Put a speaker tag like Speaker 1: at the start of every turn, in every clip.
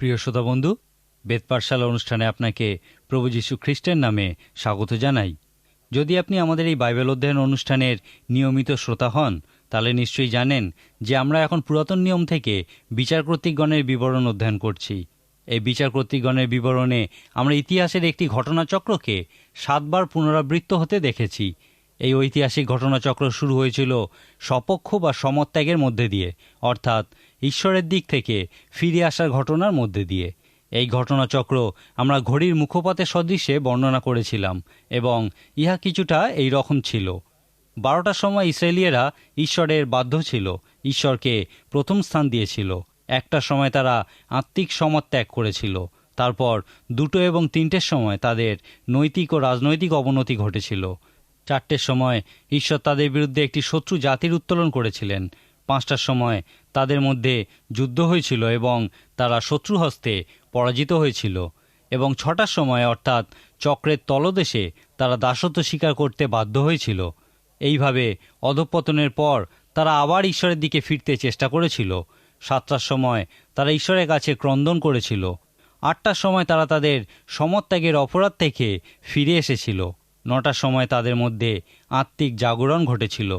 Speaker 1: প্রিয় শ্রোতা বন্ধু, বেদ পাঠশালা অনুষ্ঠানে আপনাকে প্রভু যীশু খ্রিস্টের নামে স্বাগত জানাই। যদি আপনি আমাদের এই বাইবেল অধ্যয়ন অনুষ্ঠানের নিয়মিত শ্রোতা হন, তাহলে নিশ্চয়ই জানেন যে আমরা এখন পুরাতন নিয়ম থেকে বিচার কর্তৃকগণের বিবরণ অধ্যয়ন করছি। এই বিচার কর্তৃকগণের বিবরণে আমরা ইতিহাসের একটি ঘটনাচক্রকে সাতবার পুনরাবৃত্ত হতে দেখেছি। এই ঐতিহাসিক ঘটনাচক্র শুরু হয়েছিল সপক্ষ বা সমত্যাগের মধ্যে দিয়ে, অর্থাৎ ঈশ্বরের দিক থেকে ফিরে আসার ঘটনার মধ্যে দিয়ে। এই ঘটনাচক্র আমরা ঘড়ির মুখপাতের সদৃশ্যে বর্ণনা করেছিলাম এবং ইহা কিছুটা এই রকম ছিল। বারোটার সময় ইসরায়েলিয়েরা ঈশ্বরের বাধ্য ছিল, ঈশ্বরকে প্রথম স্থান দিয়েছিল। একটার সময় তারা আত্মিক সমত্যাগ করেছিল। তারপর দুটো এবং তিনটের সময় তাদের নৈতিক ও রাজনৈতিক অবনতি ঘটেছিল। চারটের সময় ঈশ্বর তাদের বিরুদ্ধে একটি শত্রু জাতির উত্তোলন করেছিলেন। পাঁচটার সময় তাদের মধ্যে যুদ্ধ হয়েছিল এবং তারা শত্রু হস্তে পরাজিত হয়েছিল এবং ছটার সময় অর্থাৎ চক্রের তলদেশে তারা দাসত্ব স্বীকার করতে বাধ্য হয়েছিল। এইভাবে অধঃপতনের পর তারা আবার ঈশ্বরের দিকে ফিরতে চেষ্টা করেছিল। সাতটার সময় তারা ঈশ্বরের কাছে ক্রন্দন করেছিল। আটটার সময় তারা তাদের সমত্যাগের অপরাধ থেকে ফিরে এসেছিল। নটার সময় তাদের মধ্যে আত্মিক জাগরণ ঘটেছিল।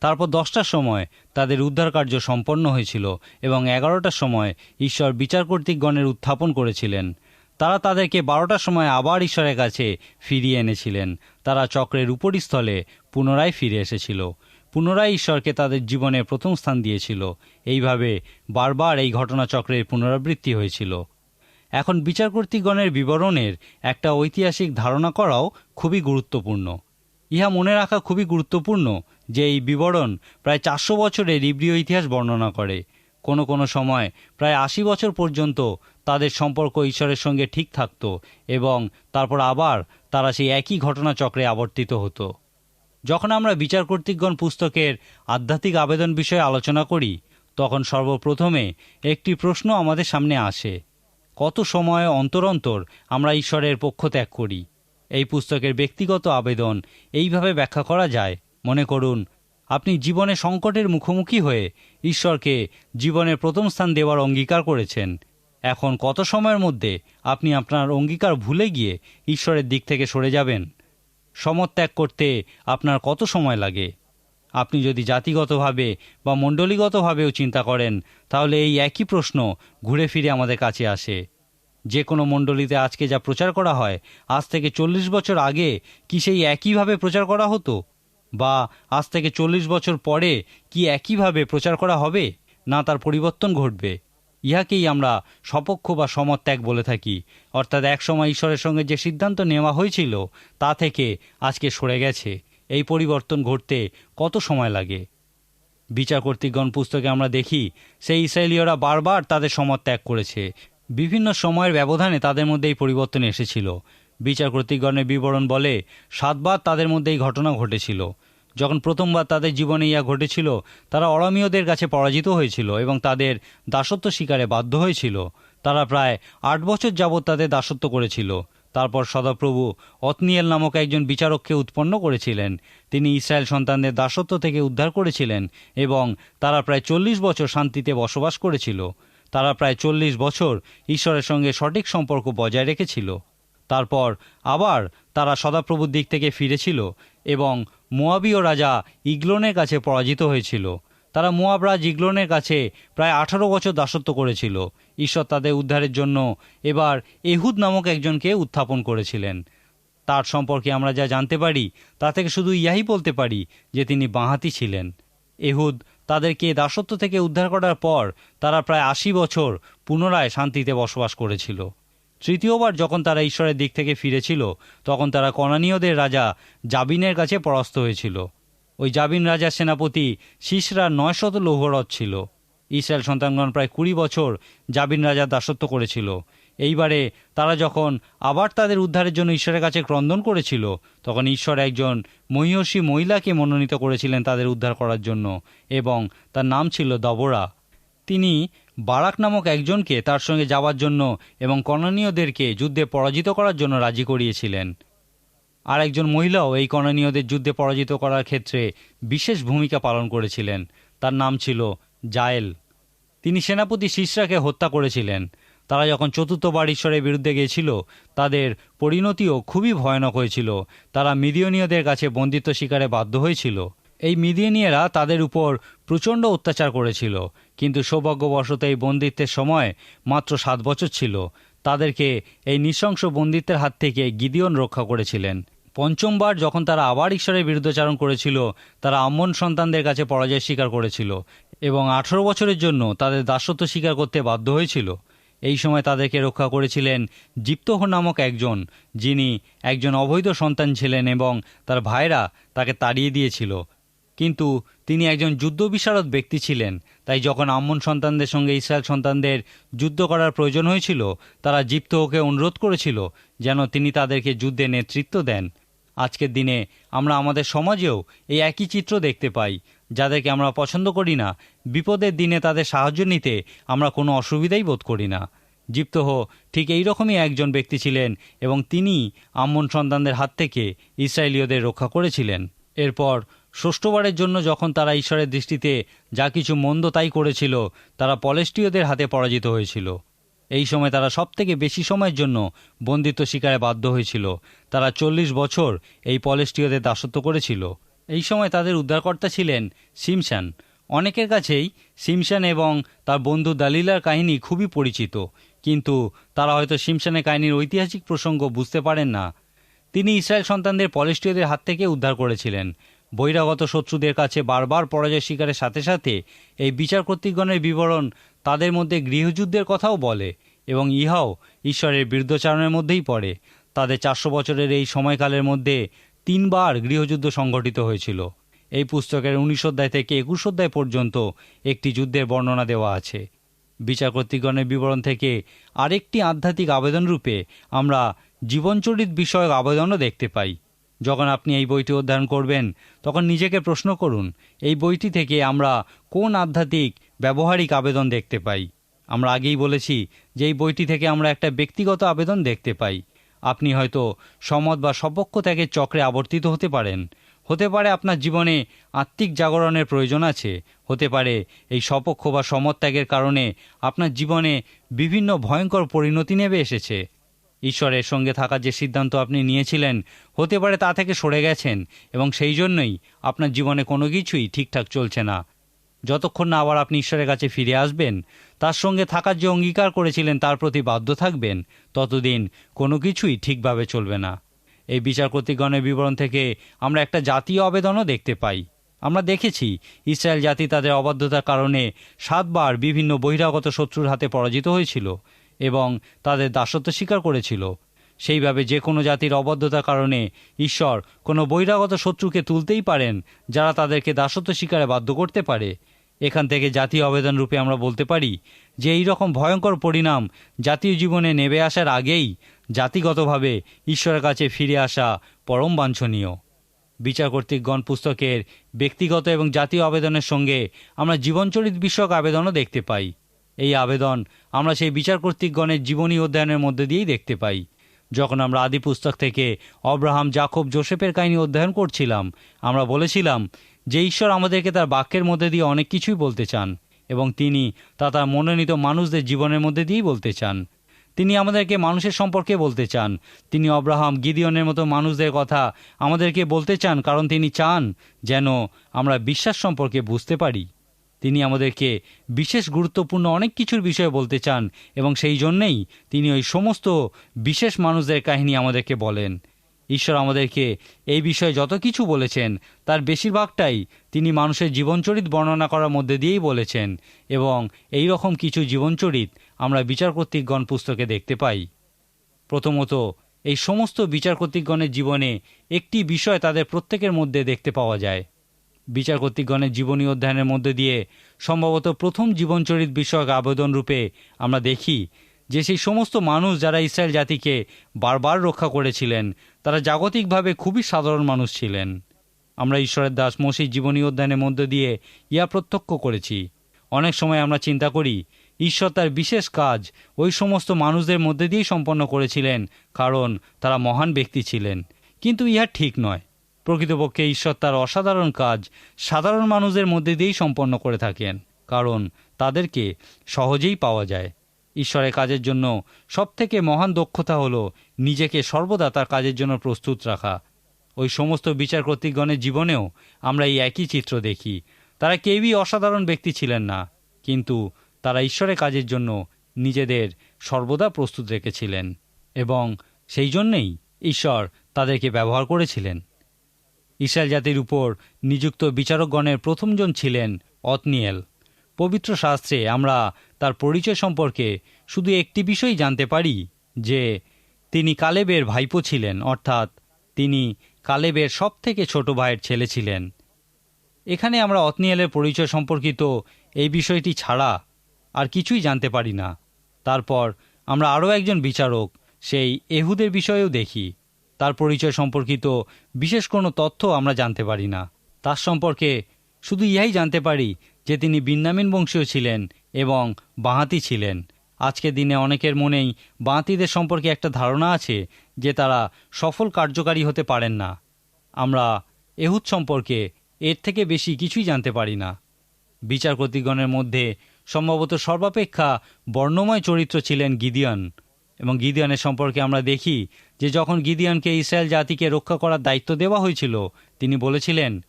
Speaker 1: তারপর দশটার সময় তাদের উদ্ধার কার্য সম্পন্ন হয়েছিল এবং এগারোটার সময় ঈশ্বর বিচার কর্তৃকগণের উত্থাপন করেছিলেন। তারা তাদেরকে বারোটার সময় আবার ঈশ্বরের কাছে ফিরিয়ে এনেছিলেন। তারা চক্রের উপরিস্থলে পুনরায় ফিরে এসেছিল। পুনরায় ঈশ্বরকে তাদের জীবনে প্রথম স্থান দিয়েছিল। এইভাবে বারবার এই ঘটনাচক্রের পুনরাবৃত্তি হয়েছিল। এখন বিচার কর্তৃগণের বিবরণের একটা ঐতিহাসিক ধারণা করাও খুবই গুরুত্বপূর্ণ। ইহা মনে রাখা খুবই গুরুত্বপূর্ণ যে এই বিবরণ প্রায় চারশো বছরের ইব্রিয় ইতিহাস বর্ণনা করে। কোনো কোনো সময় প্রায় আশি বছর পর্যন্ত তাদের সম্পর্ক ঈশ্বরের সঙ্গে ঠিক থাকত এবং তারপর আবার তারা সেই একই ঘটনাচক্রে আবর্তিত হতো। যখন আমরা বিচার কর্তৃকগণ পুস্তকের আধ্যাত্মিক আবেদন বিষয়ে আলোচনা করি, তখন সর্বপ্রথমে একটি প্রশ্ন আমাদের সামনে আসে। কত সময় অন্তর অন্তর আমরা ঈশ্বরের পক্ষ ত্যাগ করি? এই পুস্তকের ব্যক্তিগত আবেদন এইভাবে ব্যাখ্যা করা যায়। মনে করুন, আপনি জীবনে সংকটের মুখোমুখি হয়ে ঈশ্বরকে জীবনের প্রথম স্থান দেওয়ার অঙ্গীকার করেছেন। এখন কত সময়ের মধ্যে আপনি আপনার অঙ্গীকার ভুলে গিয়ে ঈশ্বরের দিক থেকে সরে যাবেন? সমত্যাগ করতে আপনার কত সময় লাগে? আপনি যদি জাতিগতভাবে বা মণ্ডলীগতভাবেও চিন্তা করেন, তাহলে এই একই প্রশ্ন ঘুরে ফিরে আমাদের কাছে আসে। যে কোনো মণ্ডলীতে আজকে যা প্রচার করা হয়, আজ থেকে চল্লিশ বছর আগে কি সেই একইভাবে প্রচার করা হতো? বা আজ থেকে চল্লিশ বছর পরে কি একইভাবে প্রচার করা হবে? না তার পরিবর্তন ঘটবে। ইহাকেই আমরা সপক্ষ বা সমত্যাগ বলে থাকি। অর্থাৎ একসময় ঈশ্বরের সঙ্গে যে সিদ্ধান্ত নেওয়া হয়েছিল, তা থেকে আজকে সরে গেছে। এই পরিবর্তন ঘটতে কত সময় লাগে? বিচার কর্তৃকগণ পুস্তকে আমরা দেখি, সেই ইসরায়েলীয়রা বারবার তাদের সমত্যাগ করেছে। বিভিন্ন সময়ের ব্যবধানে তাদের মধ্যে এই পরিবর্তন এসেছিল। বিচার কর্তৃকগণের বিবরণ বলে, সাতবার তাদের মধ্যে এই ঘটনা ঘটেছিল। যখন প্রথমবার তাদের জীবনে ইয়া ঘটেছিল, তারা অরামীয়দের কাছে পরাজিত হয়েছিল এবং তাদের দাসত্ব শিকারে বাধ্য হয়েছিল। তারা প্রায় আট বছর যাবৎ তাদের দাসত্ব করেছিল। তারপর সদাপ্রভু অতনিয়েল নামক একজন বিচারককে উৎপন্ন করেছিলেন। তিনি ইসরায়েল সন্তানদের দাসত্ব থেকে উদ্ধার করেছিলেন এবং তারা প্রায় চল্লিশ বছর শান্তিতে বসবাস করেছিল। তারা প্রায় চল্লিশ বছর ঈশ্বরের সঙ্গে সঠিক সম্পর্ক বজায় রেখেছিল। তারপর আবার তারা সদাপ্রভুর দিক থেকে ফিরেছিল এবং মোয়াবীয় রাজা ইগলোনের কাছে পরাজিত হয়েছিল। তারা মোয়াবরাজ ইগলোনের কাছে প্রায় আঠারো বছর দাসত্ব করেছিল। ঈশ্বর তাদের উদ্ধারের জন্য এবার এহুদ নামক একজনকে উত্থাপন করেছিলেন। তার সম্পর্কে আমরা যা জানতে পারি, তা থেকে শুধু ইয়াই বলতে পারি যে তিনি বাঁহাতি ছিলেন। এহুদ তাদেরকে দাসত্ব থেকে উদ্ধার করার পর তারা প্রায় আশি বছর পুনরায় শান্তিতে বসবাস করেছিল। তৃতীয়বার যখন তারা ঈশ্বরের দিক থেকে ফিরেছিল, তখন তারা কনানীয়দের রাজা জাবিনের কাছে পরাস্ত হয়েছিল। ওই জাবিন রাজার সেনাপতি শিশরা নয়শত লৌহরথ ছিল। ইসরায়েল সন্তানগণ প্রায় কুড়ি বছর জাবিন রাজার দাসত্ব করেছিল। এইবারে তারা যখন আবার তাদের উদ্ধারের জন্য ঈশ্বরের কাছে ক্রন্দন করেছিল, তখন ঈশ্বর একজন মহিষী মহিলাকে মনোনীত করেছিলেন তাদের উদ্ধার করার জন্য, এবং তার নাম ছিল দবরা। তিনি বারাক নামক একজনকে তার সঙ্গে যাওয়ার জন্য এবং কর্ণনীয়দেরকে যুদ্ধে পরাজিত করার জন্য রাজি করিয়েছিলেন। আর একজন মহিলাও এই কর্ণনীয়দের যুদ্ধে পরাজিত করার ক্ষেত্রে বিশেষ ভূমিকা পালন করেছিলেন। তার নাম ছিল জায়েল। তিনি সেনাপতি শিশরাকে হত্যা করেছিলেন। তারা যখন চতুর্থবার ঈশ্বরের বিরুদ্ধে গিয়েছিল, তাদের পরিণতিও খুবই ভয়ানক হয়েছিল। তারা মিদিয়নীয়দের কাছে বন্দিত্ব শিকারে বাধ্য হয়েছিল। এই মিদিয়নীয়রা তাদের উপর প্রচণ্ড অত্যাচার করেছিল, কিন্তু সৌভাগ্যবশত এই বন্দিত্বের সময় মাত্র সাত বছর ছিল। তাদেরকে এই নৃশংস বন্দিত্বের হাত থেকে গিদিয়ন রক্ষা করেছিলেন। পঞ্চমবার যখন তারা আবার ঈশ্বরের বিরুদ্ধাচারণ করেছিল, তারা আম্মন সন্তানদের কাছে পরাজয় স্বীকার করেছিল এবং আঠারো বছরের জন্য তাদের দাসত্ব স্বীকার করতে বাধ্য হয়েছিল। এই সময় তাদেরকে রক্ষা করেছিলেন জিপ্তহ নামক একজন, যিনি একজন অবৈধ সন্তান ছিলেন এবং তার ভাইরা তাকে তাড়িয়ে দিয়েছিল। কিন্তু তিনি একজন যুদ্ধ বিশারদ ব্যক্তি ছিলেন, তাই যখন আম্মন সন্তানদের সঙ্গে ইসরায়েল সন্তানদের যুদ্ধ করার প্রয়োজন হয়েছিল, তারা জিপ্তহকে অনুরোধ করেছিল যেন তিনি তাদেরকে যুদ্ধে নেতৃত্ব দেন। আজকের দিনে আমরা আমাদের সমাজেও এই একই চিত্র দেখতে পাই। যাদেরকে আমরা পছন্দ করি না, বিপদের দিনে তাদের সাহায্য নিতে আমরা কোনো অসুবিধাই বোধ করি না। জিপ্তহ ঠিক এই রকমই একজন ব্যক্তি ছিলেন এবং তিনি আম্মন সন্তানদের হাত থেকে ইসরায়েলীয়দের রক্ষা করেছিলেন। এরপর ষষ্ঠবারের জন্য যখন তারা ঈশ্বরের দৃষ্টিতে যা কিছু মন্দ তাই করেছিল, তারা পলেস্টীয়দের হাতে পরাজিত হয়েছিল। এই সময় তারা সবথেকে বেশি সময়ের জন্য বন্দিত্ব শিকারে বাধ্য হয়েছিল। তারা চল্লিশ বছর এই পলেস্টীয়দের দাসত্ব করেছিল। এই সময় তাদের উদ্ধারকর্তা ছিলেন সিমসান অনেকের কাছেই সিমসান এবং তার বন্ধু দালিলার কাহিনী খুবই পরিচিত, কিন্তু তারা হয়তো সিমসানের কাহিনীর ঐতিহাসিক প্রসঙ্গ বুঝতে পারেন না। তিনি ইসরায়েল সন্তানদের পলেস্টীয়দের হাত থেকে উদ্ধার করেছিলেন। বহিরাগত শত্রুদের কাছে বারবার পরাজয় স্বীকারের সাথে সাথে এই বিচার কর্তৃগণের বিবরণ তাদের মধ্যে গৃহযুদ্ধের কথাও বলে এবং ইহাও ঈশ্বরের বিরুদ্ধচারণের মধ্যেই পড়ে। তাদের চারশো বছরের এই সময়কালের মধ্যে তিনবার গৃহযুদ্ধ সংঘটিত হয়েছিল। এই পুস্তকের উনিশ অধ্যায় থেকে একুশ অধ্যায় পর্যন্ত একটি যুদ্ধের বর্ণনা দেওয়া আছে। বিচার কর্তৃগণের বিবরণ থেকে আরেকটি আধ্যাত্মিক আবেদন রূপে আমরা জীবনচরিত বিষয়ক আবেদনও দেখতে পাই। যখন আপনি এই বইটি অধ্যয়ন করবেন, তখন নিজেকে প্রশ্ন করুন, এই বইটি থেকে আমরা কোন আধ্যাত্মিক, ব্যবহারিক আবেদন দেখতে পাই? আমরা আগেই বলেছি যে এই বইটি থেকে আমরা একটা ব্যক্তিগত আবেদন দেখতে পাই। আপনি হয়তো সমত বা সপক্ষ ত্যাগের চক্রে আবর্তিত হতে পারেন। হতে পারে আপনার জীবনে আত্মিক জাগরণের প্রয়োজন আছে। হতে পারে এই সপক্ষ বা সমত ত্যাগের কারণে আপনার জীবনে বিভিন্ন ভয়ঙ্কর পরিণতি নেমে এসেছে। ঈশ্বরের সঙ্গে থাকার যে সিদ্ধান্ত আপনি নিয়েছিলেন, হতে পারে তা থেকে সরে গেছেন এবং সেই জন্যই আপনার জীবনে কোনো কিছুই ঠিকঠাক চলছে না। যতক্ষণ না আবার আপনি ঈশ্বরের কাছে ফিরে আসবেন, তার সঙ্গে থাকার যে অঙ্গীকার করেছিলেন তার প্রতি বাধ্য থাকবেন, ততদিন কোনো কিছুই ঠিকভাবে চলবে না। এই বিচার কর্তৃগণের বিবরণ থেকে আমরা একটা জাতীয় আবেদনও দেখতে পাই। আমরা দেখেছি, ইসরায়েল জাতি তাদের অবাধ্যতার কারণে সাতবার বিভিন্ন বহিরাগত শত্রুর হাতে পরাজিত হয়েছিল। এবং তাদের দাসত্ব স্বীকার করেছিল। সেইভাবে যে কোনো জাতির অবদ্ধতার কারণে ঈশ্বর কোনো বহিরাগত শত্রুকে তুলতেই পারেন যারা তাদেরকে দাসত্ব স্বীকারে বাধ্য করতে পারে। এখান থেকে জাতীয় আবেদন রূপে আমরা বলতে পারি যে এই রকম ভয়ঙ্কর পরিণাম জাতীয় জীবনে নেমে আসার আগেই জাতিগতভাবে ঈশ্বরের কাছে ফিরে আসা পরম বাঞ্ছনীয়। বিচার কর্তৃকগণ পুস্তকের ব্যক্তিগত এবং জাতীয় আবেদনের সঙ্গে আমরা জীবনচরিত বিষয়ক আবেদনও দেখতে পাই। এই আবেদন আমরা সেই বিচার কর্তৃকগণের জীবনী অধ্যয়নের মধ্যে দিয়েই দেখতে পাই। যখন আমরা আদি পুস্তক থেকে অব্রাহাম জাকব জোসেফের কাহিনী অধ্যয়ন করছিলাম, আমরা বলেছিলাম যে ঈশ্বর আমাদেরকে তার বাক্যের মধ্যে দিয়ে অনেক কিছুই বলতে চান এবং তিনি তা তার মনোনীত মানুষদের জীবনের মধ্যে দিয়েই বলতে চান। তিনি আমাদেরকে মানুষের সম্পর্কে বলতে চান। তিনি অব্রাহাম, গিদিয়নের মতো মানুষদের কথা আমাদেরকে বলতে চান কারণ তিনি চান যেন আমরা বিশ্বাস সম্পর্কে বুঝতে পারি। তিনি আমাদেরকে বিশেষ গুরুত্বপূর্ণ অনেক কিছুর বিষয়ে বলতে চান এবং সেই জন্যেই তিনি ওই সমস্ত বিশেষ মানুষদের কাহিনী আমাদেরকে বলেন। ঈশ্বর আমাদেরকে এই বিষয়ে যত কিছু বলেছেন, তার বেশিরভাগটাই তিনি মানুষের জীবনচরিত বর্ণনা করার মধ্যে দিয়েই বলেছেন এবং এই রকম কিছু জীবনচরিত আমরা বিচার কর্তৃকগণ পুস্তকে দেখতে পাই। প্রথমত, এই সমস্ত বিচার কর্তৃকগণের জীবনে একটি বিষয় তাদের প্রত্যেকের মধ্যে দেখতে পাওয়া যায়। বিচার কর্তৃকগণের জীবনী অধ্যয়নের মধ্যে দিয়ে সম্ভবত প্রথম জীবনচরিত বিষয়ক আবেদন রূপে আমরা দেখি যে সেই সমস্ত মানুষ যারা ইসরায়েল জাতিকে বারবার রক্ষা করেছিলেন, তারা জাগতিকভাবে খুবই সাধারণ মানুষ ছিলেন। আমরা ঈশ্বরের দাস মসির জীবনী অধ্যয়নের মধ্যে দিয়ে ইয়া প্রত্যক্ষ করেছি। অনেক সময় আমরা চিন্তা করি, ঈশ্বর তার বিশেষ কাজ ওই সমস্ত মানুষদের মধ্যে দিয়েই সম্পন্ন করেছিলেন, কারণ তারা মহান ব্যক্তি ছিলেন। কিন্তু ইহা ঠিক নয়। প্রকৃতপক্ষে ঈশ্বর তার অসাধারণ কাজ সাধারণ মানুষদের মধ্যে দিয়েই সম্পন্ন করে থাকেন, কারণ তাদেরকে সহজেই পাওয়া যায়। ঈশ্বরের কাজের জন্য সবথেকে মহান দক্ষতা হলো নিজেকে সর্বদা তার কাজের জন্য প্রস্তুত রাখা। ওই সমস্ত বিচার কর্তৃকগণের জীবনেও আমরা এই একই চিত্র দেখি। তারা কেউই অসাধারণ ব্যক্তি ছিলেন না, কিন্তু তারা ঈশ্বরের কাজের জন্য নিজেদের সর্বদা প্রস্তুত রেখেছিলেন এবং সেই জন্যেই ঈশ্বর তাদেরকে ব্যবহার করেছিলেন। ইসরায়েল জাতির উপর নিযুক্ত বিচারকগণের প্রথমজন ছিলেন অতনিয়েল। পবিত্র শাস্ত্রে আমরা তার পরিচয় সম্পর্কে শুধু একটি বিষয় জানতে পারি, যে তিনি কালেবের ভাইপো ছিলেন, অর্থাৎ তিনি কালেবের সব থেকে ছোট ভাইয়ের ছেলে ছিলেন। এখানে আমরা অতনিয়েলের পরিচয় সম্পর্কিত এই বিষয়টি ছাড়া আর কিছুই জানতে পারি না। তারপর আমরা আরও একজন বিচারক, সেই এহুদের বিষয়েও দেখি। তার পরিচয় সম্পর্কিত বিশেষ কোনো তথ্য আমরা জানতে পারি না। তার সম্পর্কে শুধু ইহাই জানতে পারি যে তিনি বিন্যামিন বংশীয় ছিলেন এবং বাঁহাতি ছিলেন। আজকের দিনে অনেকের মনেই বাঁহাতিদের সম্পর্কে একটা ধারণা আছে যে তারা সফল কার্যকারী হতে পারেন না। আমরা এহুদ সম্পর্কে এর থেকে বেশি কিছুই জানতে পারি না। বিচারপতিগণের মধ্যে সম্ভবত সর্বাপেক্ষা বর্ণময় চরিত্র ছিলেন গিদিয়ান এবং গিদিয়ানের সম্পর্কে আমরা দেখি যে যখন গিদিয়ানকে ইসরায়েল জাতিকে রক্ষা করার দায়িত্ব দেওয়া হয়েছিল, তিনি বলেছিলেন,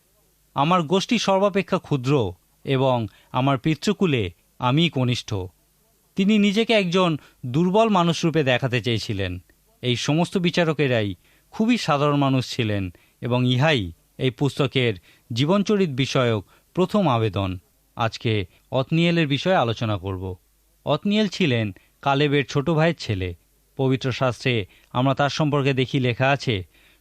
Speaker 1: আমার গোষ্ঠী সর্বাপেক্ষা ক্ষুদ্র এবং আমার পিতৃকুলে আমি কনিষ্ঠ। তিনি নিজেকে একজন দুর্বল মানুষরূপে দেখাতে চেয়েছিলেন। এই সমস্ত বিচারকেরাই খুবই সাধারণ মানুষ ছিলেন এবং ইহাই এই পুস্তকের জীবনচরিত বিষয়ক প্রথম আবেদন। আজকে অতনিয়েলের বিষয়ে আলোচনা করব। অতনিয়েল ছিলেন কালেবের ছোট ভাইয়ের ছেলে। পবিত্র শাস্ত্রে আমরা তার সম্পর্কে দেখি লেখা আছে,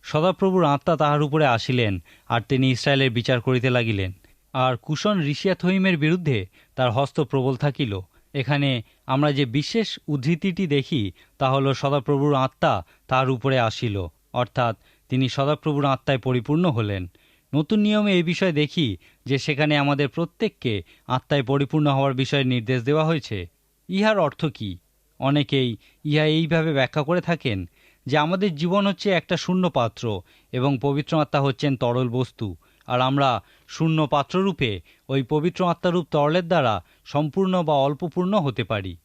Speaker 1: সদাপ্রভুর আত্মা তাহার উপরে আসিলেন, আর তিনি ইসরায়েলের বিচার করিতে লাগিলেন। আর কুশন ঋষিয়াথহিমের বিরুদ্ধে তার হস্ত প্রবল থাকিল। এখানে আমরা যে বিশেষ উদ্ধৃতিটি দেখি, তা হল সদাপ্রভুর আত্মা তার উপরে আসিল, অর্থাৎ তিনি সদাপ্রভুর আত্মায় পরিপূর্ণ হলেন। নতুন নিয়মে এই বিষয়ে দেখি যে সেখানে আমাদের প্রত্যেককে আত্মায় পরিপূর্ণ হওয়ার বিষয়ে নির্দেশ দেওয়া হয়েছে। ইহার অর্থ কি? অনেকেই ইহা এইভাবে ব্যাখ্যা করে থাকেন যে আমাদের জীবন হচ্ছে একটা শূন্য পাত্র এবং পবিত্র আত্মা হচ্ছেন তরল বস্তু। আর আমরা শূন্য পাত্ররূপে ওই পবিত্র আত্মারূপ তরলের দ্বারা সম্পূর্ণ বা অল্পপূর্ণ হতে পারি।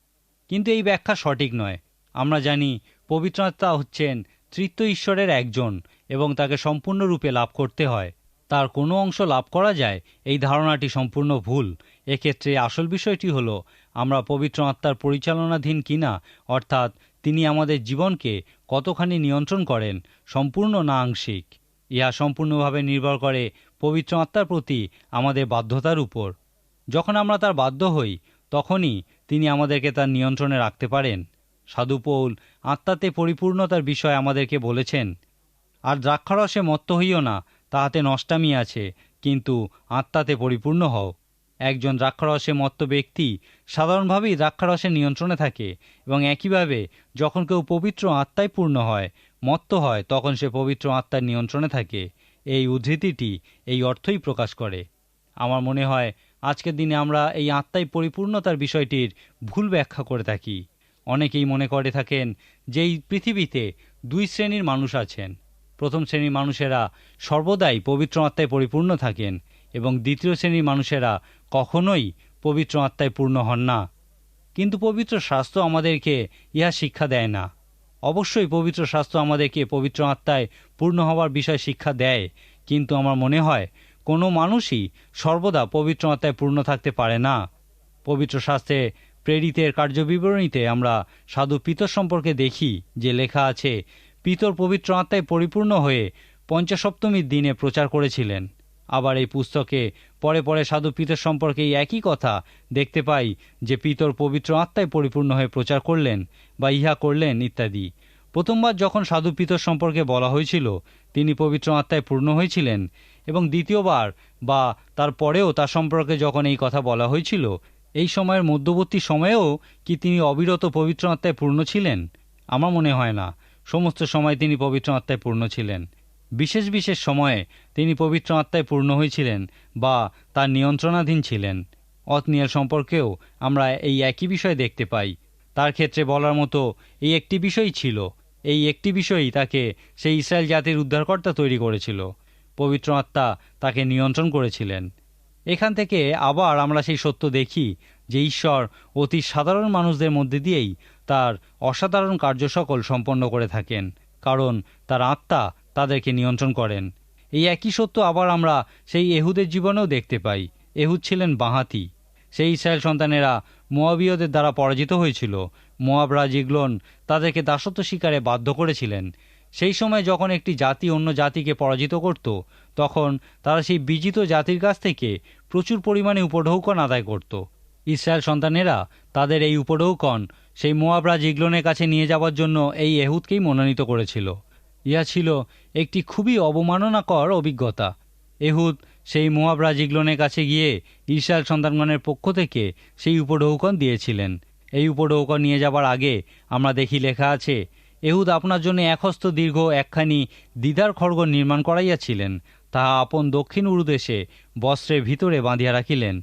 Speaker 1: কিন্তু এই ব্যাখ্যা সঠিক নয়। আমরা জানি পবিত্র আত্মা হচ্ছেন তৃতীয় ঈশ্বরের একজন এবং তাকে সম্পূর্ণরূপে লাভ করতে হয়। তার কোনো অংশ লাভ করা যায়, এই ধারণাটি সম্পূর্ণ ভুল। এক্ষেত্রে আসল বিষয়টি হল আমরা পবিত্র আত্মার পরিচালনাধীন কিনা, অর্থাৎ তিনি আমাদের জীবনকে কতখানি নিয়ন্ত্রণ করেন, সম্পূর্ণ না আংশিক। ইহা সম্পূর্ণভাবে নির্ভর করে পবিত্র আত্মার প্রতি আমাদের বাধ্যতার উপর। যখন আমরা তার বাধ্য হই, তখনই তিনি আমাদেরকে তার নিয়ন্ত্রণে রাখতে পারেন। সাধু পৌল আত্মাতে পরিপূর্ণতার বিষয় আমাদেরকে বলেছেন, আর দ্রাক্ষারসে মত্ত হইও না, তাহাতে নষ্টামি আছে, কিন্তু আত্মাতে পরিপূর্ণ হও। একজন দ্রাক্ষারসে মত্ত ব্যক্তি সাধারণভাবেই দ্রাক্ষারসের নিয়ন্ত্রণে থাকে এবং একইভাবে যখন কেউ পবিত্র আত্মায় পূর্ণ হয়, মত্ত হয়, তখন সে পবিত্র আত্মার নিয়ন্ত্রণে থাকে। এই উদ্ধৃতিটি এই অর্থই প্রকাশ করে। আমার মনে হয় আজকের দিনে আমরা এই আত্মায় পরিপূর্ণতার বিষয়টির ভুল ব্যাখ্যা করে থাকি। অনেকেই মনে করে থাকেন যে এই পৃথিবীতে দুই শ্রেণির মানুষ আছেন। প্রথম শ্রেণির মানুষেরা সর্বদাই পবিত্র আত্মায় পরিপূর্ণ থাকেন এবং দ্বিতীয় শ্রেণির মানুষেরা কখনোই পবিত্র আত্মায় পূর্ণ হন না। কিন্তু পবিত্র শাস্ত্র আমাদেরকে ইহা শিক্ষা দেয় না। অবশ্যই পবিত্র শাস্ত্র আমাদেরকে পবিত্র আত্মায় পূর্ণ হওয়ার বিষয় শিক্ষা দেয়। কিন্তু আমার মনে হয়, কোনো মানুষই সর্বদা পবিত্র আত্মায় পূর্ণ থাকতে পারে না। পবিত্র শাস্ত্রে প্রেরিতের কার্যবিবরণীতে আমরা সাধু পিতর সম্পর্কে দেখি, যে লেখা আছে, পিতর পবিত্র আত্মায় পরিপূর্ণ হয়ে পঞ্চসপ্তমীর দিনে প্রচার করেছিলেন। আবার এই পুস্তকে পরে পরে সাধু পিতর সম্পর্কে এই একই কথা দেখতে পাই যে পিতর পবিত্র আত্মায় পরিপূর্ণ হয়ে প্রচার করলেন বা ইহা করলেন ইত্যাদি। প্রথমবার যখন সাধু পিতর সম্পর্কে বলা হয়েছিল, তিনি পবিত্র আত্মায় পূর্ণ হয়েছিলেন এবং দ্বিতীয়বার বা তার পরেও তার সম্পর্কে যখন এই কথা বলা হয়েছিল, এই সময়ের মধ্যবর্তী সময়েও কি তিনি অবিরত পবিত্র আত্মায় পূর্ণ ছিলেন? আমার মনে হয় না। সমস্ত সময় তিনি পবিত্র আত্মায় পূর্ণ ছিলেন। বিশেষ বিশেষ সময়ে তিনি পবিত্র আত্মায় পূর্ণ হয়েছিলেন বা তার নিয়ন্ত্রণাধীন ছিলেন। অতনিয়ার সম্পর্কেও আমরা এই একই বিষয় দেখতে পাই। তার ক্ষেত্রে বলার মতো এই একটি বিষয়ই ছিল। এই একটি বিষয়ই তাকে সেই ইসরায়েল জাতির উদ্ধারকর্তা তৈরি করেছিল। পবিত্র আত্মা তাকে নিয়ন্ত্রণ করেছিলেন। এখান থেকে আবার আমরা সেই সত্য দেখি যে ঈশ্বর অতি সাধারণ মানুষদের মধ্যে দিয়েই তার অসাধারণ কার্য সকল সম্পন্ন করে থাকেন। কারণ তার আত্মা তাদেরকে নিয়ন্ত্রণ করেন। এই একই সত্য আবার আমরা সেই এহুদের জীবনেও দেখতে পাই। এহুদ ছিলেন বাঁহাতি। সেই ইসরায়েল সন্তানেরা মোয়াবীয়দের দ্বারা পরাজিত হয়েছিল। মোয়াবরা জিগলন তাদেরকে দাসত্ব শিকারে বাধ্য করেছিলেন। সেই সময় যখন একটি জাতি অন্য জাতিকে পরাজিত করত, তখন তারা সেই বিজিত জাতির কাছ থেকে প্রচুর পরিমাণে উপঢৌকন আদায় করত। ইসরায়েল সন্তানেরা তাদের এই উপঢৌকন সেই মোয়াবরা জিগলনের কাছে নিয়ে যাওয়ার জন্য এই এহুদকেই মনোনীত করেছিল। ইহা ছিল একটি খুবই অবমাননাকর অভিজ্ঞতা। এহুদ সেই মোয়াবরা জিগলনের কাছে গিয়ে ইসরায়েল সন্তানগণের পক্ষ থেকে সেই উপঢৌকন দিয়েছিলেন। এই উপঢৌকন নিয়ে যাবার আগে আমরা দেখি লেখা আছে, এহুদ আপনার জন্য একহস্ত দীর্ঘ একখানি দিদার খড়গ নির্মাণ করাইয়াছিলেন। তাহা আপন দক্ষিণ উরুদেশে বস্ত্রের ভিতরে বাঁধিয়া রাখিলেন।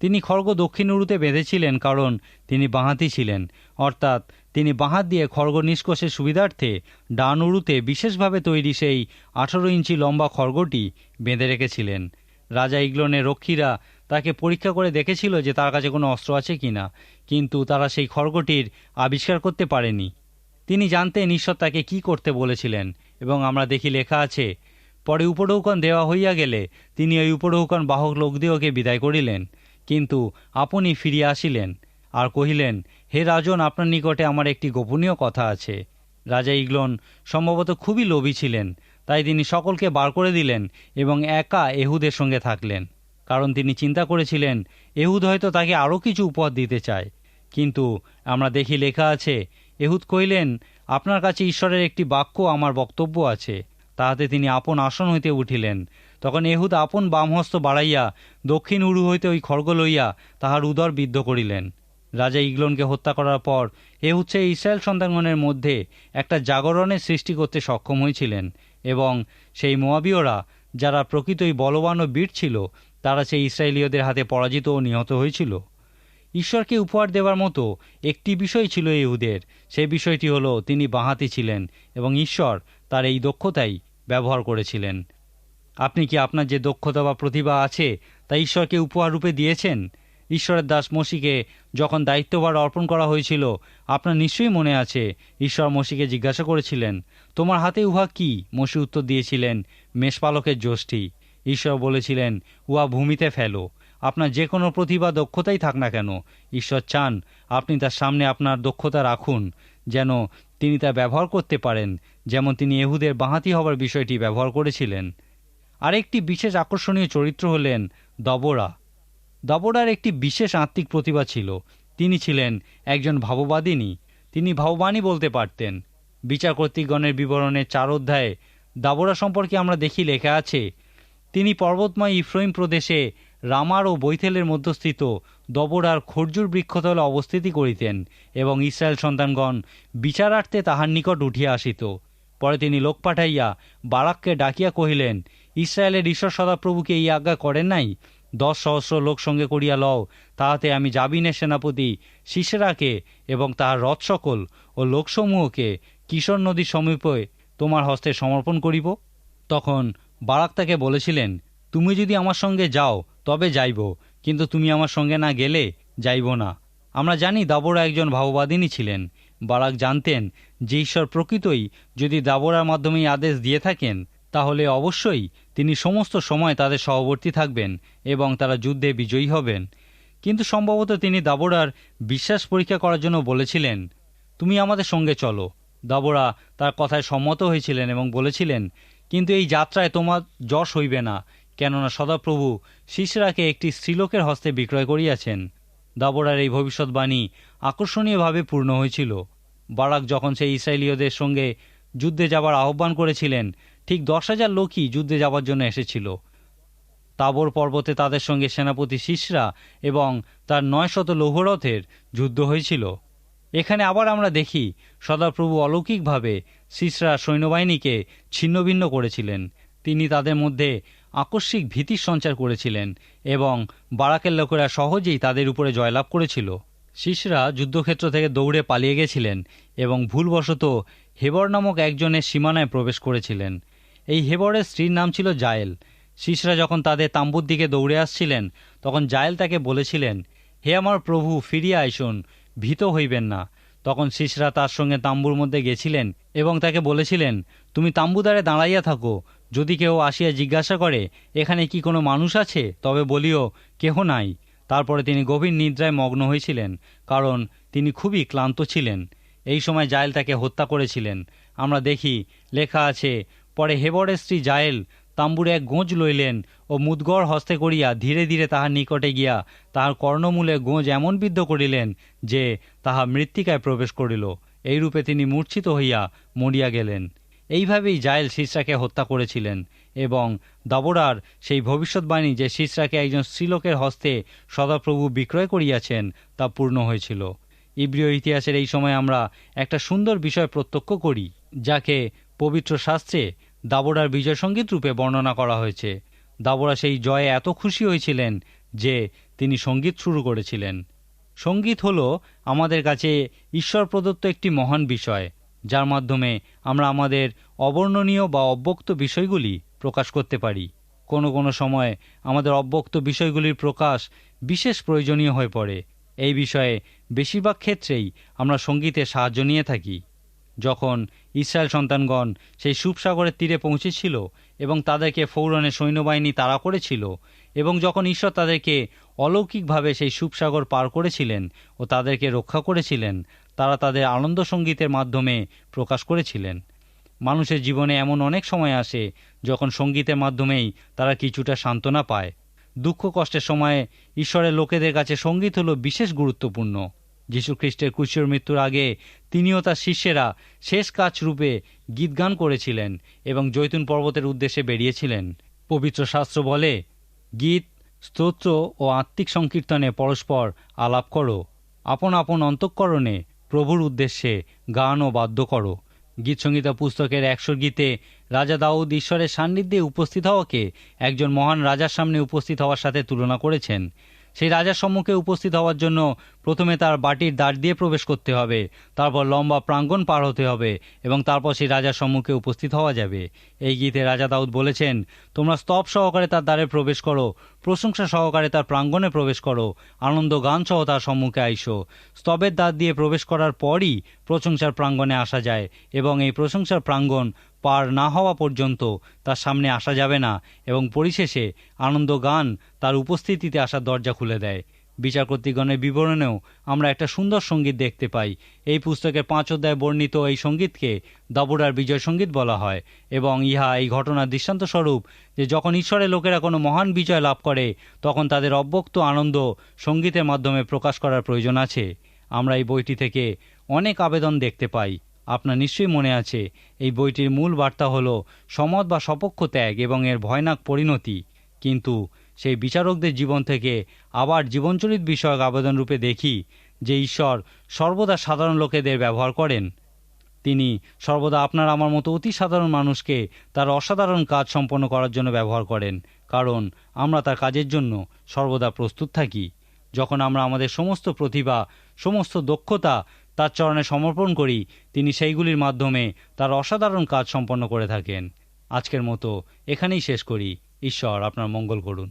Speaker 1: তিনি খড়গ দক্ষিণ উরুতে বেঁধেছিলেন কারণ তিনি বাঁহাতি ছিলেন। অর্থাৎ তিনি বাঁহাত দিয়ে খড়গ নিষ্কষের সুবিধার্থে ডান উরুতে বিশেষভাবে তৈরি সেই আঠারো ইঞ্চি লম্বা খড়গটি বেঁধে রেখেছিলেন। রাজা ইগলনের রক্ষীরা তাকে পরীক্ষা করে দেখেছিল যে তার কাছে কোনো অস্ত্র আছে কিনা, কিন্তু তারা সেই খড়গটির আবিষ্কার করতে পারেনি। তিনি জানতেন ঈশ্বর তাকে কি করতে বলেছিলেন, এবং আমরা দেখি লেখা আছে, পরে উপঢৌকন দেওয়া হইয়া গেলে তিনি ওই উপঢৌকন বাহক লোকদিওকে বিদায় করিলেন, কিন্তু আপনি ফিরিয়া আসিলেন, আর কহিলেন হে রাজন, আপনার নিকটে আমার একটি গোপনীয় কথা আছে। রাজা ইগলন সম্ভবত খুবই লোভী ছিলেন, তাই তিনি সকলকে বার করে দিলেন এবং একা এহুদের সঙ্গে থাকলেন। কারণ তিনি চিন্তা করেছিলেন, এহুদ হয়তো তাকে আরও কিছু উপহার দিতে চায়। কিন্তু আমরা দেখি লেখা আছে, এহুদ কহিলেন, আপনার কাছে ঈশ্বরের একটি বাক্য আমার বক্তব্য আছে। তাহাতে তিনি আপন আসন হইতে উঠিলেন। তখন এহুদ আপন বামহস্ত বাড়াইয়া দক্ষিণ উরু হইতে ওই খড়গ লইয়া তাহার উদর বিদ্ধ করিলেন। রাজা ইগলনকে হত্যা করার পর এ সেই ইসরায়েল সন্তানগণের মধ্যে একটা জাগরণের সৃষ্টি করতে সক্ষম হয়েছিলেন এবং সেই মোয়াবীয়রা যারা প্রকৃতই বলবান ও বীর ছিল, তারা সেই ইসরায়েলীয়দের হাতে পরাজিত ও নিহত হয়েছিল। ঈশ্বরকে উপহার দেওয়ার মতো একটি বিষয় ছিল ইহুদের সেই বিষয়টি হলো তিনি বাঁহাতি ছিলেন এবং ঈশ্বর তার এই দক্ষতাই ব্যবহার করেছিলেন। আপনি কি আপনার যে দক্ষতা বা প্রতিভা আছে তা ঈশ্বরকে উপহার রূপে দিয়েছেন? ঈশ্বরের দাস মসিকে যখন দায়িত্বভার অর্পণ করা হয়েছিল, আপনার নিশ্চয়ই মনে আছে, ঈশ্বর মসিকে জিজ্ঞাসা করেছিলেন, তোমার হাতে উহা কি? মসি উত্তর দিয়েছিলেন, মেষপালকের যষ্টি ঈশ্বর বলেছিলেন, উহা ভূমিতে ফেলো। আপনার যে কোনো প্রতিভা দক্ষতাই থাক না কেন। ঈশ্বর চান আপনি তার সামনে আপনার দক্ষতা রাখুন, যেন তিনি তা ব্যবহার করতে পারেন, যেমন তিনি এহুদের বাঁহাতি হবার বিষয়টি ব্যবহার করেছিলেন। আরেকটি বিশেষ আকর্ষণীয় চরিত্র হলেন দবরা। দবরার একটি বিশেষ আত্মিক প্রতিভা ছিল। তিনি ছিলেন একজন ভাববাদিনী। তিনি ভাববাণী বলতে পারতেন। বিচার কর্তৃকগণের বিবরণের চার অধ্যায়ে দাবরা সম্পর্কে আমরা দেখি লেখা আছে, তিনি পর্বতময় ইফ্রইম প্রদেশে রামার ও বৈথেলের মধ্যস্থিত দবরার খর্জুর বৃক্ষতলে অবস্থিতি করিতেন এবং ইসরায়েল সন্তানগণ বিচারার্থে তাহার নিকট উঠিয়া আসিত। পরে তিনি লোক পাঠাইয়া বারাককে ডাকিয়া কহিলেন, ইসরায়েলের ঈশ্বর সদাপ্রভুকে এই আজ্ঞা করেন নাই? দশ সহস্র লোক সঙ্গে করিয়া লও, তাহাতে আমি জাবিনের সেনাপতি শিশেরাকে এবং তাহার রথ সকল ও লোকসমূহকে কিশোর নদীর সমীপে তোমার হস্তে সমর্পণ করিব। তখন বারাক তাকে বলেছিলেন, তুমি যদি আমার সঙ্গে যাও, তবে যাইব, কিন্তু তুমি আমার সঙ্গে না গেলে যাইব না। আমরা জানি দাবরা একজন ভাববাদিনী ছিলেন। বারাক জানতেন যে ঈশ্বর প্রকৃতই যদি দাবরার মাধ্যমেই আদেশ দিয়ে থাকেন তাহলে অবশ্যই তিনি সমস্ত সময় তাদের সহবর্তী থাকবেন এবং তারা যুদ্ধে বিজয়ী হবেন। কিন্তু সম্ভবত তিনি দাবরার বিশ্বাস পরীক্ষা করার জন্য বলেছিলেন, তুমি আমাদের সঙ্গে চলো। দাবরা তার কথায় সম্মত হয়েছিলেন এবং বলেছিলেন, কিন্তু এই যাত্রায় তোমার যশ হইবে না, কেননা সদাপ্রভু শিশরাকে একটি স্ত্রীলোকের হস্তে বিক্রয় করিয়াছেন। দাবরার এই ভবিষ্যৎবাণী আকর্ষণীয়ভাবে পূর্ণ হয়েছিল। বারাক যখন সেই ইসরায়েলীয়দের সঙ্গে যুদ্ধে যাবার আহ্বান করেছিলেন ঠিক দশ হাজার লোকই যুদ্ধে যাওয়ার জন্য এসেছিল। তাবর পর্বতে তাদের সঙ্গে সেনাপতি শিশরা এবং তার নয় শত লৌহরথের যুদ্ধ হয়েছিল। এখানে আবার আমরা দেখি, সদাপ্রভু অলৌকিকভাবে শিশরা সৈন্যবাহিনীকে ছিন্নভিন্ন করেছিলেন। তিনি তাদের মধ্যে আকস্মিক ভীতির সঞ্চার করেছিলেন এবং বারাকের লোকেরা সহজেই তাদের উপরে জয়লাভ করেছিল। শিশরা যুদ্ধক্ষেত্র থেকে দৌড়ে পালিয়ে গেছিলেন এবং ভুলবশত হেবর নামক একজনের সীমানায় প্রবেশ করেছিলেন। এই হেবরের স্ত্রীর নাম ছিল জায়েল। শিশরা যখন তাদের তাম্বুর দিকে দৌড়ে আসছিলেন, তখন জায়েল তাকে বলেছিলেন, হে আমার প্রভু, ফিরিয়া আইসুন, ভীত হইবেন না। তখন শিষ্যরা তার সঙ্গে তাম্বুর মধ্যে গেছিলেন এবং তাকে বলেছিলেন, তুমি তাম্বুদারে দাঁড়াইয়া থাকো, যদি কেউ আসিয়া জিজ্ঞাসা করে, এখানে কি কোনো মানুষ আছে? তবে বলিও, কেহ নাই। তারপরে তিনি গভীর নিদ্রায় মগ্ন হয়েছিলেন কারণ তিনি খুবই ক্লান্ত ছিলেন। এই সময় জায়েল তাকে হত্যা করেছিলেন। আমরা দেখি, লেখা আছে পরে হেবরের স্ত্রী জায়েল তাম্বুরে এক গোঁজ লইলেন ও মুদগড় হস্তে করিয়া ধীরে ধীরে তাহার নিকটে গিয়া তাহার কর্ণমূলে গোঁজ এমন বিদ্ধ করিলেন যে তাহা মৃত্তিকায় প্রবেশ করিল। এইরূপে তিনি মূর্ছিত হইয়া মরিয়া গেলেন। এইভাবেই জায়েল শিশরাকে হত্যা করেছিলেন এবং দাবোরার সেই ভবিষ্যৎবাণী যে শিশরাকে একজন স্ত্রীলোকের হস্তে সদাপ্রভু বিক্রয় করিয়াছেন তা পূর্ণ হয়েছিল। ইব্রিয় ইতিহাসের এই সময় আমরা একটা সুন্দর বিষয় প্রত্যক্ষ করি, যাকে পবিত্র শাস্ত্রে দাবোরার বিজয় সংগীত রূপে বর্ণনা করা হয়েছে। দাবোরা সেই জয়ে এত খুশি হয়েছিলেন যে তিনি সংগীত শুরু করেছিলেন। সংগীত হল আমাদের কাছে ঈশ্বর প্রদত্ত একটি মহান বিষয়, যার মাধ্যমে আমরা আমাদের অবর্ণনীয় বা অব্যক্ত বিষয়গুলি প্রকাশ করতে পারি। কোনো কোনো সময় আমাদের অব্যক্ত বিষয়গুলির প্রকাশ বিশেষ প্রয়োজনীয় হয়ে পড়ে। এই বিষয়ে বেশিরভাগ ক্ষেত্রেই আমরা সঙ্গীতের সাহায্য নিয়ে থাকি। যখন ইসরায়েল সন্তানগণ সেই সুপসাগরের তীরে পৌঁছেছিল এবং তাদেরকে ফৌরনে সৈন্যবাহিনী তাড়া করেছিল এবং যখন ঈশ্বর তাদেরকে অলৌকিকভাবে সেই সুপসাগর পার করেছিলেন ও তাদেরকে রক্ষা করেছিলেন, তারা তাদের আনন্দ সঙ্গীতের মাধ্যমে প্রকাশ করেছিলেন। মানুষের জীবনে এমন অনেক সময় আসে যখন সঙ্গীতের মাধ্যমেই তারা কিছুটা সান্ত্বনা পায়। দুঃখ কষ্টের সময়ে ঈশ্বরের লোকেদের কাছে সংগীত হলো বিশেষ গুরুত্বপূর্ণ। যীশু খ্রিস্টের মৃত্যুর আগে তিনিও তার শিষ্যেরা শেষ কাজ রূপে গীতগান করেছিলেন এবং জৈতুন পর্বতের উদ্দেশ্যে বেরিয়েছিলেন। পবিত্র শাস্ত্র বলে, গীত, স্তোত্র ও আত্মিক সংকীর্তনে পরস্পর আলাপ করো। আপন আপন অন্তঃকরণে প্রভুর উদ্দেশ্যে গান ও বাদ্য করো। গীতসংগীতা পুস্তকের একশো গীতে রাজা দাউদ ঈশ্বরের সান্নিধ্যে উপস্থিত হওয়াকে একজন মহান রাজার সামনে উপস্থিত হওয়ার সাথে তুলনা করেছেন। সেই রাজার সম্মুখে উপস্থিত হওয়ার জন্য প্রথমে তার বাটির দ্বার দিয়ে প্রবেশ করতে হবে, তারপর লম্বা প্রাঙ্গণ পার হতে হবে এবং তারপর সেই রাজার সম্মুখে উপস্থিত হওয়া যাবে। এই গীতে রাজা দাউদ বলেছেন, তোমরা স্তব সহকারে তার দ্বারে প্রবেশ করো, প্রশংসা সহকারে তার প্রাঙ্গণে প্রবেশ করো, আনন্দ গান সহ তার সম্মুখে আইসো। স্তবের দ্বার দিয়ে প্রবেশ করার পরই প্রশংসার প্রাঙ্গণে আসা যায় এবং এই প্রশংসার প্রাঙ্গণ পার না হওয়া পর্যন্ত তার সামনে আসা যাবে না এবং পরিশেষে আনন্দ গান তার উপস্থিতিতে আসার দরজা খুলে দেয়। বিচার কর্তৃগণের বিবরণেও আমরা একটা সুন্দর সংগীত দেখতে পাই। এই পুস্তকের পাঁচ অধ্যায় বর্ণিত এই সঙ্গীতকে দাবুরার বিজয় সংগীত বলা হয় এবং ইহা এই ঘটনার দৃষ্টান্ত স্বরূপ যে যখন ঈশ্বরের লোকেরা কোনো মহান বিজয় লাভ করে, তখন তাদের অব্যক্ত আনন্দ সঙ্গীতের মাধ্যমে প্রকাশ করার প্রয়োজন আছে। আমরা এই বইটি থেকে অনেক আবেদন দেখতে পাই। আপনার নিশ্চয়ই মনে আছে, এই বইটির মূল বার্তা হল সমত বা সপক্ষ ত্যাগ এবং এর ভয়ানক পরিণতি। কিন্তু সেই বিচারকদের জীবন থেকে আবার জীবনচরিত বিষয়ক আবেদন রূপে দেখি যে ঈশ্বর সর্বদা সাধারণ লোকেদের ব্যবহার করেন। তিনি সর্বদা আপনার আমার মতো অতি সাধারণ মানুষকে তার অসাধারণ কাজ সম্পন্ন করার জন্য ব্যবহার করেন, কারণ আমরা তার কাজের জন্য সর্বদা প্রস্তুত থাকি। যখন আমরা আমাদের সমস্ত প্রতিভা, সমস্ত দক্ষতা তার চরণে সমর্পণ করি, তিনি সেইগুলির মাধ্যমে তার অসাধারণ কাজ সম্পন্ন করে থাকেন। আজকের মতো এখানেই শেষ করি। ঈশ্বর আপনার মঙ্গল করুন।